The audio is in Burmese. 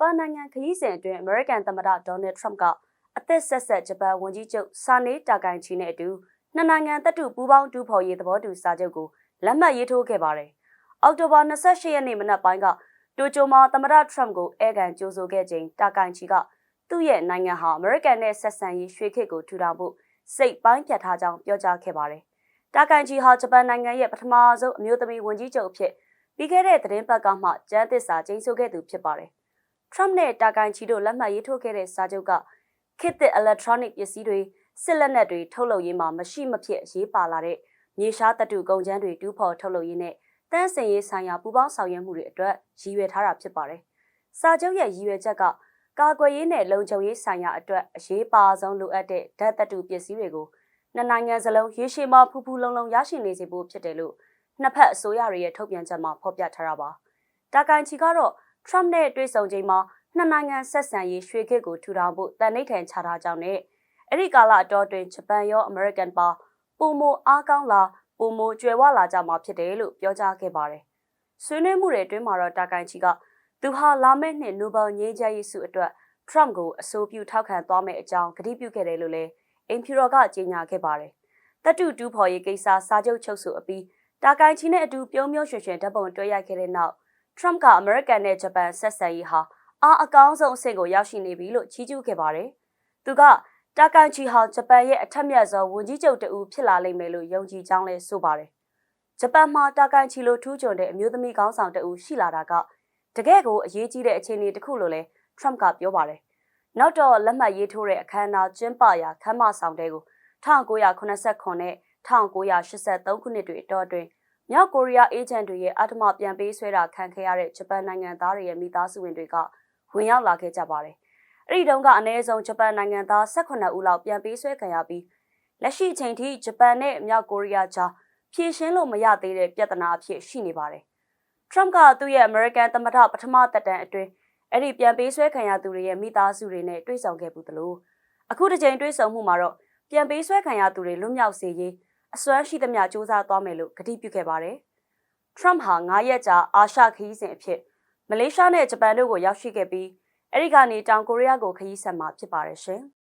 ပန်နိုင်ငံခရီးစဉ်အတွင်းအမေရိကန်သမ္မတဒေါ်နယ်ထရမ့်ကအသက်ဆက်ဆက်ဂျပန်ဝန်ကြီးချုပ်ဆာနေတာကိုင်ချီနဲ့အတူနှစ်နိုင်ငံတပ်တူပူးပေါင်းတူဖော်ရေးသဘောတူစာချုပ်ကိုလက်မှတ်ရေးထိုးခဲ့ပါတယ်။အောက်တိုဘာ28ရက်နေ့မနက်ပိုင်းကတိုကျိုမှာသမ္မတထရမ့်ကိုအဲကန်ကြိုဆိုခဲ့ချိန်တာကိုင်ချီကသူ့ရဲ့နိုင်ငံဟာအမေရိကန်နဲ့ဆက်ဆံရေးရွှေခေတ်ကိုထူထောင်ဖို့စိတ်ပိုင်းဖြတ်ထားကြောင်းပြောကြားခဲ့ပါတယ်။တာကိုင်ချီဟာဂျပန်နိုင်ငံရဲ့ပထမဆုံးအမျိုးသမီးဝန်ကြီးချုပ်အဖြစ်ပြီးခဲ့တဲ့သတင်းပတ်ကမှကျန်းသစ္စာကျင်းဆိုခဲ့သူဖြစ်ပါတယ်။ Trump နဲ့တာကိုင်ချီတို့လက်မှတ်ရေးထိုးခဲ့တဲ့စာချုပ်ကခေတ်သစ် electronic ပစ္စည်းတွေစစ်လက်နက်တွေထုတ်လုပ်ရေးမှာမရှိမဖြစ်အရေးပါလာတဲ့မြေရှားတတုကုန်ကျန်းတွေတူးဖော်ထုတ်လုပ်ရေးနဲ့တန်းစင်ရေးဆိုင်ရာပူးပေါင်းဆောင်ရွက်မှုတွေအတွက်ရည်ရွယ်ထားတာဖြစ်ပါတယ်။စာချုပ်ရဲ့ရည်ရွယ်ချက်ကကာကွယ်ရေးနဲ့လုံခြုံရေးဆိုင်ရာအတွက်အရေးပါဆုံးလိုအပ်တဲ့ဓာတ်တတုပစ္စည်းတွေကိုနှစ်နိုင်ငံစလုံးရေရှည်မှာဖူးဖူးလုံးလုံးရရှိနေစေဖို့ဖြစ်တယ်လို့နှစ်ဖက်အစိုးရတွေရဲ့ထုတ်ပြန်ချက်မှာဖော်ပြထားတာပါ။တာကိုင်ချီကတော့ Trump နဲ့တွေ့ဆုံချိန်မှာနှစ်နိုင်ငံဆက်ဆံရေးရွှေခေတ်ကိုထူထောင်ဖို့တန်နှိပ်ထန်ချထားကြောင်းနဲ့အဲ့ဒီကာလအတော်တွင်ဂျပန်ရောအမေရိကန်ပါပုံမအားကောင်းလာပုံမကျွယ်ဝလာကြမှာဖြစ်တယ်လို့ပြောကြားခဲ့ပါတယ်။ဆွေးနွေးမှုတွေအတွင်းမှာတော့တာကိုင်ချီကသူဟာလာမယ့်နှစ်နိုဘယ်ငြိမ်းချမ်းရေးဆုအတွက် Trump ကိုအဆိုပြုထောက်ခံသွားမယ့်အကြောင်းကတိပြုခဲ့တယ်လို့လည်းအင်ဖြူတော်ကကြေညာခဲ့ပါတယ်။တပ်တူတူဖော်ရေးကိစ္စစာချုပ်ချုပ်ဆိုအပြီးတာကိုင်ချီနဲ့အတူပြုံးပြုံးရွှင်ရွှင်ဓာတ်ပုံတွေ့ရိုက်ခဲ့တဲ့နောက် Trump ကအမေရိကန်နဲ့ဂျပန်ဆက်ဆံရေးဟာအားအကောင်းဆုံးအဆင့်ကိုရောက်ရှိနေပြီလို့ချီးကျူးခဲ့ပါတယ်။သူကတာကန်ချီဟာဂျပန်ရဲ့အထက်မြတ်ဆုံးဝန်ကြီးချုပ်တဦးဖြစ်လာလိမ့်မယ်လို့ယုံကြည်ကြောင်းလည်းဆိုပါတယ်။ဂျပန်မှာတာကန်ချီလိုထူးချွန်တဲ့အမျိုးသမီးခေါင်းဆောင်တဦးရှိလာတာကတကယ့်ကိုအရေးကြီးတဲ့အခြေအနေတစ်ခုလို့လည်း Trump ကပြောပါတယ်။နောက်တော့လက်မှတ်ရေးထိုးတဲ့အခမ်းအနားကျင်းပရာခမ်းမဆောင်တဲကို1989နဲ့1983ခုနှစ်တွေအတော်အတွင်း မြောက်ကိုရီးယားအေဂျင့်တွေရဲ့အထမပြန်ပေးဆွဲတာခံခဲ့ရတဲ့ဂျပန်နိုင်ငံသားတွေရဲ့မိသားစုဝင်တွေကဝင်ရောက်လာခဲ့ကြပါတယ်။အဲ့ဒီတုန်းကအနည်းဆုံးဂျပန်နိုင်ငံသား18ဦးလောက်ပြန်ပေးဆွဲခံရပြီးလက်ရှိအချိန်ထိဂျပန်နဲ့မြောက်ကိုရီးယားကြားဖြေရှင်းလို့မရသေးတဲ့ပြဿနာအဖြစ်ရှိနေပါတယ်။ Trump ကသူ့ရဲ့ American သမ္မတပထမသက်တမ်းအတွင်းအဲ့ဒီပြန်ပေးဆွဲခံရသူတွေရဲ့မိသားစုတွေနဲ့တွေ့ဆုံခဲ့ဘူးသလိုအခုတစ်ချိန်တွေ့ဆုံမှုမှာတော့ပြန်ပေးဆွဲခံရသူတွေလွတ်မြောက်စေရေး အစွမ်းရှိသမျှစူးစမ်းသွားမယ်လို့ကတိပြုခဲ့ပါတယ်။ Trump ဟာ9ရက်ကြာအာရှခရီးစဉ်အဖြစ်မလေးရှားနဲ့ဂျပန်တို့ကိုရောက်ရှိခဲ့ပြီးအဲဒီကနေတောင်ကိုရီးယားကိုခရီးဆက်မှာဖြစ်ပါတယ်ရှင်။